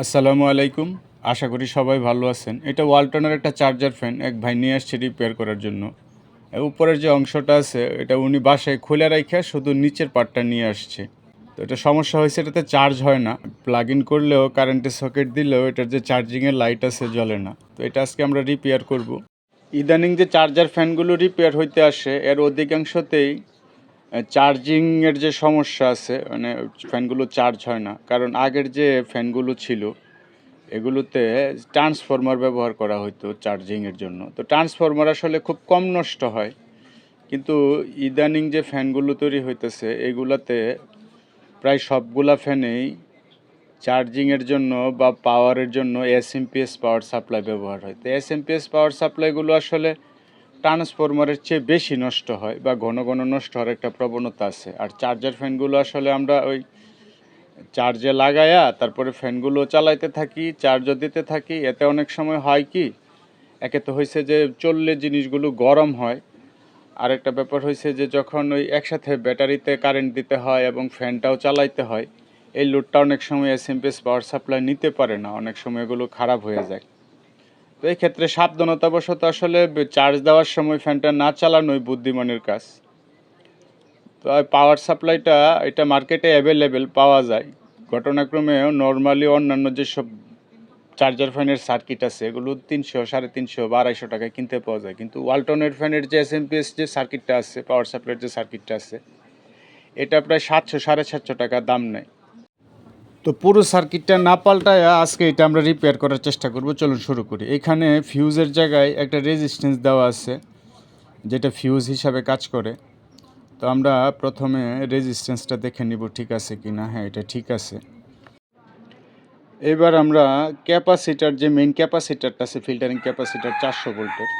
আসসালামু আলাইকুম। আশা করি সবাই ভালো আছেন। এটা ওয়ালটনের একটা চার্জার ফ্যান, এক ভাই নিয়ে আসছে রিপেয়ার করার জন্য। উপরের যে অংশটা আছে, এটা উনি বাসায় খুলে রাখে শুধু নিচের পার্টটা নিয়ে আসছে। তো এটা সমস্যা হয়েছে, এটাতে চার্জ হয় না। প্লাগ ইন করলেও কারেন্টের সকেট দিলেও এটার যে চার্জিংয়ের লাইট আছে, জ্বলে না। তো এটা আজকে আমরা রিপেয়ার করব। ইদানিং যে চার্জার ফ্যানগুলো রিপেয়ার হইতে আসে, এর অধিকাংশতেই চার্জিংয়ের যে সমস্যা আছে মানে ফ্যানগুলো চার্জ হয় না। কারণ আগের যে ফ্যানগুলো ছিল, এগুলোতে ট্রান্সফরমার ব্যবহার করা হতো চার্জিংয়ের জন্য। তো ট্রান্সফরমার আসলে খুব কম নষ্ট হয়, কিন্তু ইদানিং যে ফ্যানগুলো তৈরি হইতেছে, এগুলাতে প্রায় সবগুলা ফ্যানেই চার্জিংয়ের জন্য বা পাওয়ারের জন্য এসএমপিএস পাওয়ার সাপ্লাই ব্যবহার হয়। তো এসএমপিএস পাওয়ার সাপ্লাইগুলো আসলে ট্রান্সফরমারের চেয়ে বেশি নষ্ট হয় বা ঘন ঘন নষ্ট হওয়ার একটা প্রবণতা আছে। আর চার্জার ফ্যানগুলো আসলে আমরা ওই চার্জে লাগায়া তারপরে ফ্যানগুলো চালাইতে থাকি চার্জও দিতে থাকি। এতে অনেক সময় হয় কি, একে তো হয়েছে যে চললে জিনিসগুলো গরম হয়। আরেকটা ব্যাপার হয়েছে যে যখন ওই একসাথে ব্যাটারিতে কারেন্ট দিতে হয় এবং ফ্যানটাও চালাইতে হয়, এই লোডটা অনেক সময় এসএমপিএস পাওয়ার সাপ্লাই নিতে পারে না। অনেক সময় এগুলো খারাপ হয়ে যায়। তো এই ক্ষেত্রে সাবধানতাবশত আসলে চার্জ দেওয়ার সময় ফ্যানটা না চালানোই বুদ্ধিমানের কাজ। তো পাওয়ার সাপ্লাইটা এটা মার্কেটে অ্যাভেলেবেল পাওয়া যায়। ঘটনাক্রমে নর্মালি অন্যান্য যেসব চার্জার ফ্যানের সার্কিট আছে, এগুলো তিনশো, সাড়ে তিনশো বা আড়াইশো টাকায় কিনতে পাওয়া যায়। কিন্তু ওয়ালটনের ফ্যানের যে এস যে সার্কিটটা আছে পাওয়ার সাপ্লাইয়ের যে সার্কিটটা আছে, এটা প্রায় সাতশো, সাড়ে সাতশো টাকা দাম নেয়। তো পুরো সার্কিটটা না পাল্টায় আজকে এটা আমরা রিপেয়ার করার চেষ্টা করব। চলুন শুরু করি। এখানে ফিউজের জায়গায় একটা রেজিস্ট্যান্স দেওয়া আছে, যেটা ফিউজ হিসাবে কাজ করে। তো আমরা প্রথমে রেজিস্ট্যান্সটা দেখে নিব ঠিক আছে কি না। হ্যাঁ এটা ঠিক আছে। এবার আমরা ক্যাপাসিটার যে মেইন ক্যাপাসিটারটা আছে ফিল্টারিং ক্যাপাসিটার চারশো ভোল্টের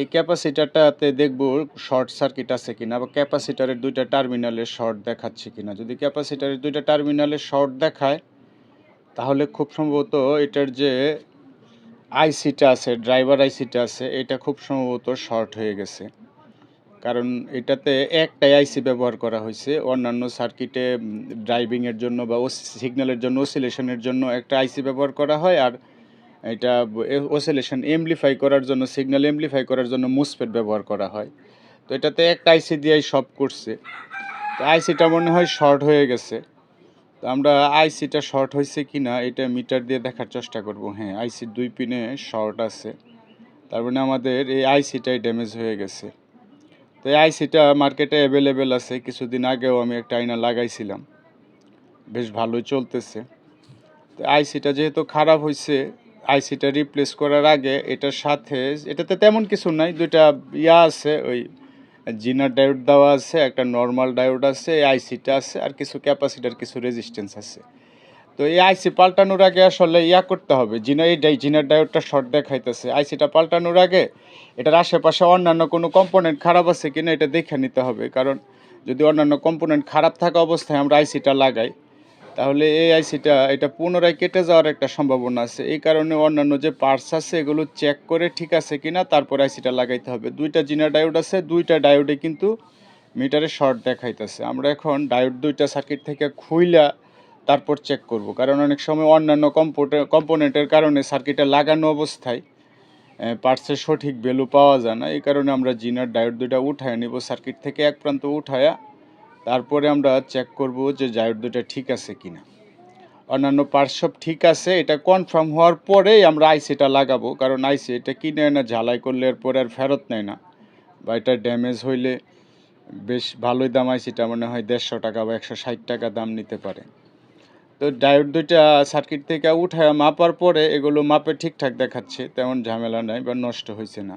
এই ক্যাপাসিটারটাতে দেখব শর্ট সার্কিট আছে কিনা বা ক্যাপাসিটারের দুইটা টার্মিনালে শর্ট দেখাচ্ছে কিনা। যদি ক্যাপাসিটারের দুইটা টার্মিনালে শর্ট দেখায়, তাহলে খুব সম্ভবত এটার যে আইসিটা আছে, ড্রাইভার আইসিটা আছে, এটা খুব সম্ভবত শর্ট হয়ে গেছে। কারণ এটাতে একটাই আইসি ব্যবহার করা হয়েছে। অন্যান্য সার্কিটে ড্রাইভিংয়ের জন্য বা সিগন্যালের জন্য ওসিলেশনের জন্য একটা আইসি ব্যবহার করা হয় আর এটা ওসিলেশন এমপ্লিফাই করার জন্য সিগন্যাল এমপ্লিফাই করার জন্য মুসপেট ব্যবহার করা হয়। তো এটাতে একটা আইসি দিয়েই সব করছে। তো আইসিটা মনে হয় শর্ট হয়ে গেছে। তো আমরা আইসিটা শর্ট হয়েছে কি না এটা মিটার দিয়ে দেখার চেষ্টা করব। হ্যাঁ আইসির দুই পিনে শর্ট আছে। তার মানে আমাদের এই আইসিটাই ড্যামেজ হয়ে গেছে। তো এই আইসিটা মার্কেটে অ্যাভেলেবেল আছে। কিছুদিন আগেও আমি একটা আয়না লাগাইছিলাম। বেশ ভালোই চলতেছে। তো আইসিটা যেহেতু খারাপ হয়েছে আইসিটা রিপ্লেস করার আগে এটার সাথে, এটাতে তেমন কিছু নাই, দুইটা ইয়া আছে, ওই জিনার ডায়োড দেওয়া আছে, একটা নর্মাল ডায়োড আছে আইসিটা আছে, আর কিছু ক্যাপাসিটার কিছু রেজিস্ট্যান্স আছে। তো এই আইসি পাল্টানোর আগে আসলে ইয়া করতে হবে, জিনা এই জিনার ডায়োডটা শর্ট দেখাইতেছে। আইসিটা পাল্টানোর আগে এটার আশেপাশে অন্যান্য কোনো কম্পোনেন্ট খারাপ আছে কিনা এটা দেখে নিতে হবে, কারণ যদি অন্যান্য কম্পোনেন্ট খারাপ থাকা অবস্থায় আমরা আইসিটা লাগাই তাহলে এই আইসিটা এটা পুনরায় কেটে যাওয়ার একটা সম্ভাবনা আছে। এই কারণে অন্যান্য যে পার্টস আছে, এগুলো চেক করে ঠিক আছে কিনা, তারপর আইসিটা লাগাইতে হবে। দুইটা জিনা ডায়োড আছে, দুইটা ডায়োডে কিন্তু মিটারে শর্ট দেখাইতেছে। আমরা এখন ডায়োড দুইটা সার্কিট থেকে খুইলা তারপর চেক করব। কারণ অনেক সময় অন্যান্য কম্পোটে কম্পোনেন্টের কারণে সার্কিটে লাগানো অবস্থায় পার্টসের সঠিক ভ্যালু পাওয়া যায় না। এই কারণে আমরা জিনার ডায়োড দুইটা উঠায় নিব। সার্কিট থেকে এক প্রান্ত উঠায়া তারপরে আমরা চেক করব যে ডায়োড দুইটা ঠিক আছে কি না অন্যান্য পার্টস সব ঠিক আছে, এটা কনফার্ম হওয়ার পরেই আমরা আইসিটা লাগাবো, কারণ আইসি এটা কিনে না ঝালাই করলে এরপরে আর ফেরত নেয় না। বা এটা ড্যামেজ হইলে বেশ ভালোই দাম আইসিটা মনে হয় দেড়শো টাকা বা একশো ষাট টাকা দাম নিতে পারে। তো ডায়োড দুইটা সার্কিট থেকে উঠায় মাপার পরে এগুলো মাপে ঠিকঠাক দেখাচ্ছে, তেমন ঝামেলা নাই বা নষ্ট হয়েছে না।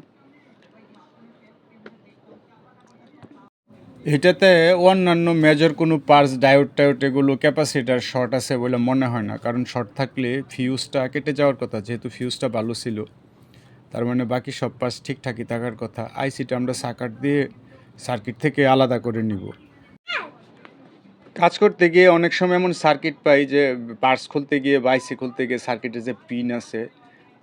এটাতে অন্যান্য মেজর কোনো পার্স ডায়োড টায়োড এগুলো ক্যাপাসিটার শর্ট আছে বলে মনে হয় না। কারণ শর্ট থাকলে ফিউজটা কেটে যাওয়ার কথা, যেহেতু ফিউজটা ভালো ছিল। তার মানে বাকি সব পার্স ঠিকঠাকই থাকার কথা। আইসিটা আমরা সাকার দিয়ে সার্কিট থেকে আলাদা করে নিব। কাজ করতে গিয়ে অনেক সময় এমন সার্কিট পাই যে পার্স খুলতে গিয়ে বাইসি খুলতে গিয়ে সার্কিটে যে পিন আছে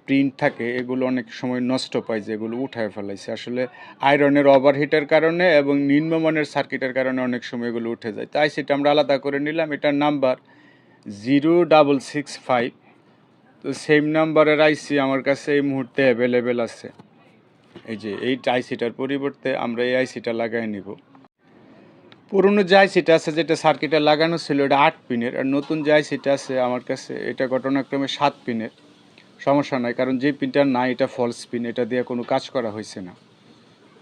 প্রিন্ট থাকে, এগুলো অনেক সময় নষ্ট পায়, যেগুলো উঠায় ফেলাইছে। আসলে আয়রনের ওভারহিটের কারণে এবং নিম্নমানের সার্কিটের কারণে অনেক সময় এগুলো উঠে যায়। তাই সেটা আমরা আলাদা করে নিলাম। এটার number zero double six five তো সেম নাম্বারের আইসি আমার কাছে এই মুহূর্তে অ্যাভেলেবেল আছে। এই যে, এই আইসিটার পরিবর্তে আমরা এই আইসিটা লাগাই নিব। পুরনো যে আইসিটা আছে, যেটা সার্কিটে লাগানো ছিল, এটা আট পিনের আর নতুন যে আইসিটা আছে, আমার কাছে এটা ঘটনাক্রমে সাত পিনের সমস্যা নাই, কারণ যে পিনটা নাই, এটা ফলস পিন এটা দিয়ে কোনো কাজ করা হয়েছে না।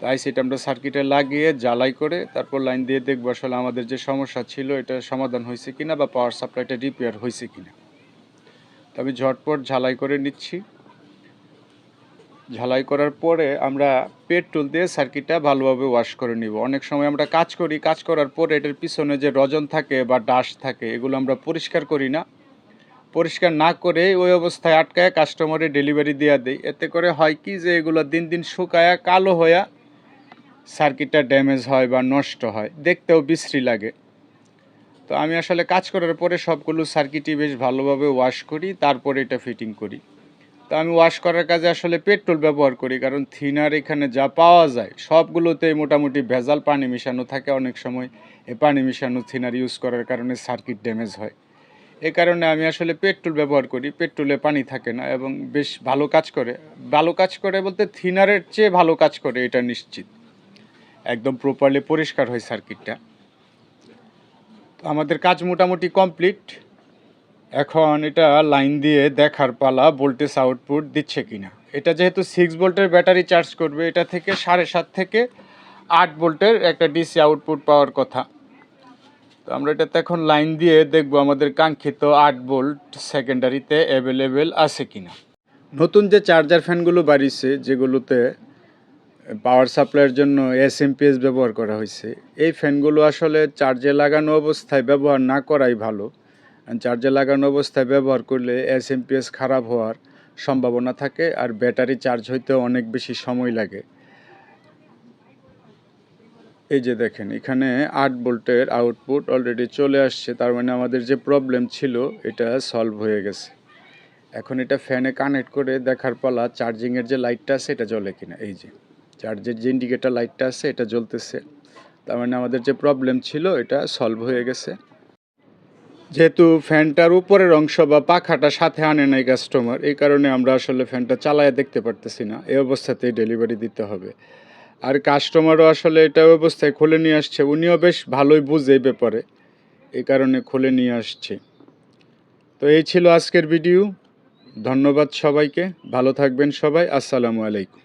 তাই সেটা আমরা সার্কিটে লাগিয়ে, জ্বালাই করে, তারপর লাইন দিয়ে দেখব আসলে আমাদের যে সমস্যা ছিল, এটা সমাধান হয়েছে কিনা বা পাওয়ার সাপ্লাইটা রিপেয়ার হয়েছে কিনা। তো আমি ঝটপট ঝালাই করে নিচ্ছি। ঝালাই করার পরে আমরা পেট্রোল দিয়ে সার্কিটটা ভালোভাবে ওয়াশ করে নিব। অনেক সময় আমরা কাজ করি, কাজ করার পরে এটার পিছনে যে রজন থাকে বা ডাস্ট থাকে, এগুলো আমরা পরিষ্কার করি না। পরিষ্কার না করে ওই অবস্থায় আটকায় কাস্টমারে ডেলিভারি দেওয়া দেয় এতে করে হয় কি যে এগুলো দিন দিন শুকায়া, কালো হয়ে সার্কিটটা ড্যামেজ হয় বা নষ্ট হয়। দেখতেও বিশ্রী লাগে। তো আমি আসলে কাজ করার পরে সবগুলো সার্কিটই বেশ ভালোভাবে ওয়াশ করি, তারপরে এটা ফিটিং করি। তো আমি ওয়াশ করার কাজে আসলে পেট্রোল ব্যবহার করি, কারণ থিনার এখানে যা পাওয়া যায় সবগুলোতেই মোটামুটি ভেজাল পানি মিশানো থাকে অনেক সময়। এ পানি মিশানো থিনার ইউজ করার কারণে সার্কিট ড্যামেজ হয়। এ কারণে আমি আসলে পেট্রোল ব্যবহার করি, পেট্রোলে পানি থাকে না এবং বেশ ভালো কাজ করে। ভালো কাজ করে বলতে থিনারের চেয়ে ভালো কাজ করে, এটা নিশ্চিত। একদম প্রপারলি পরিষ্কার হয় সার্কিটটা তো আমাদের কাজ মোটামুটি কমপ্লিট এখন এটা লাইন দিয়ে দেখার পালা ভোল্টেজ আউটপুট দিচ্ছে কিনা। এটা যেহেতু সিক্স ভোল্টের ব্যাটারি চার্জ করবে, এটা থেকে সাড়ে সাত থেকে আট ভোল্টের একটা ডিসি আউটপুট পাওয়ার কথা। তো আমরা এটাতে এখন লাইন দিয়ে দেখব আমাদের কাঙ্ক্ষিত আট বোল্ট সেকেন্ডারিতে অ্যাভেলেবেল আছে কিনা। নতুন যে চার্জার ফ্যানগুলো বাড়িছে যেগুলোতে পাওয়ার সাপ্লাইয়ের জন্য এস এমপিএস ব্যবহার করা হয়েছে, এই ফ্যানগুলো আসলে চার্জে লাগানো অবস্থায় ব্যবহার না করাই ভালো। চার্জে লাগানো অবস্থায় ব্যবহার করলে এস এমপিএস খারাপ হওয়ার সম্ভাবনা থাকে, আর ব্যাটারি চার্জ হইতে অনেক বেশি সময় লাগে। এই যে দেখেন, এখানে আট ভোল্টের আউটপুট অলরেডি চলে আসছে, তার মানে আমাদের যে প্রবলেম ছিল, এটা সলভ হয়ে গেছে। এখন এটা ফ্যানে কানেক্ট করে দেখার পালা চার্জিংয়ের যে লাইটটা আছে, এটা জ্বলে কিনা? এই যে চার্জের যে ইন্ডিকেটার লাইটটা আছে, এটা জ্বলতেছে। তার মানে আমাদের যে প্রবলেম ছিল, এটা সলভ হয়ে গেছে। যেহেতু ফ্যানটার উপরের অংশ বা পাখাটা সাথে আনে নাই কাস্টমার এই কারণে আমরা আসলে ফ্যানটা চালায় দেখতে পারতেছি না। এই অবস্থাতেই ডেলিভারি দিতে হবে। আর কাস্টমারও আসলে এটা অবস্থায় খুলে নিয়ে আসছে। উনিও বেশ ভালোই বুঝে এই ব্যাপারে। এ কারণে খুলে নিয়ে আসছে। তো এই ছিল আজকের ভিডিও ধন্যবাদ সবাইকে। ভালো থাকবেন সবাই। আসসালামু আলাইকুম।